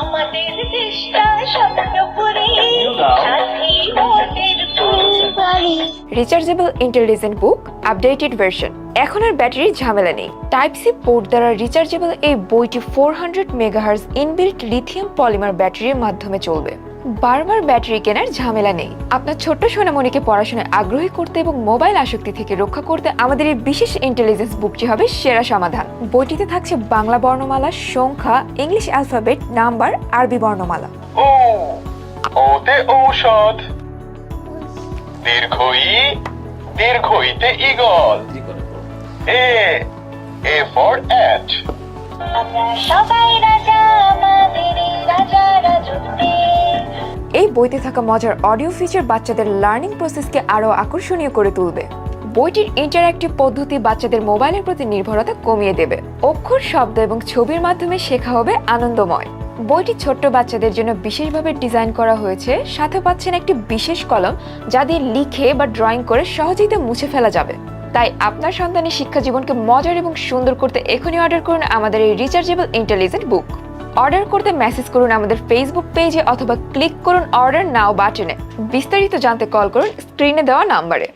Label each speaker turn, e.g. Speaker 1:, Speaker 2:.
Speaker 1: আমাদের দেশটা Sathi
Speaker 2: rechargeable intelligent book updated version এখন আর ব্যাটারির ঝামেলা নেই। টাইপ সি পোর্ট দ্বারা রিচার্জেবল এই বইটি four hundred megahertz inbuilt lithium polymer ব্যাটারির মাধ্যমে চলবে। বারবার ব্যাটারি কেনার ঝামেলা নেই। আপনার ছোট্ট সোনামণিকে পড়াশোনায় আগ্রহী করতে এবং মোবাইল আসক্তি থেকে রক্ষা করতে আমাদের এই বিশেষ ইন্টেলিজেন্স বুকটি হবে সেরা সমাধান। বইটিতে থাকছে বাংলা বর্ণমালা সংখ্যা ইংলিশ অ্যালফাবেট নাম্বার আরবি বর্ণমালা।
Speaker 3: ও ওতে ঔষধ। দীর্ঘই দীর্ঘইতে eagle A A for at
Speaker 1: সবাই
Speaker 2: বইতে থাকা মজার অডিও ফিচার বাচ্চাদের লার্নিং প্রসেসকে আরও আকর্ষণীয় করে তুলবে। বইটির ইন্টারঅ্যাক্টিভ পদ্ধতি বাচ্চাদের মোবাইলের প্রতি নির্ভরতা কমিয়ে দেবে। অক্ষর, শব্দ এবং ছবির মাধ্যমে শেখা হবে আনন্দময়। বইটি ছোট্ট বাচ্চাদের জন্য বিশেষভাবে ডিজাইন করা হয়েছে। সাথে পাচ্ছেন একটি বিশেষ কলম যা দিয়ে লিখে বা ড্রয়িং করে সহজেই তা মুছে ফেলা যাবে। তাই আপনার সন্তানের শিক্ষা জীবনকে মজার এবং সুন্দর করতে এখনই অর্ডার করুন আমাদের এই রিচার্জেবল ইন্টেলিজেন্ট বুক অর্ডার করতে মেসেজ করুন আমাদের ফেসবুক পেজে অথবা ক্লিক করুন অর্ডার নাও বাটনে বিস্তারিত জানতে কল করুন স্ক্রিনে দেওয়া নাম্বারে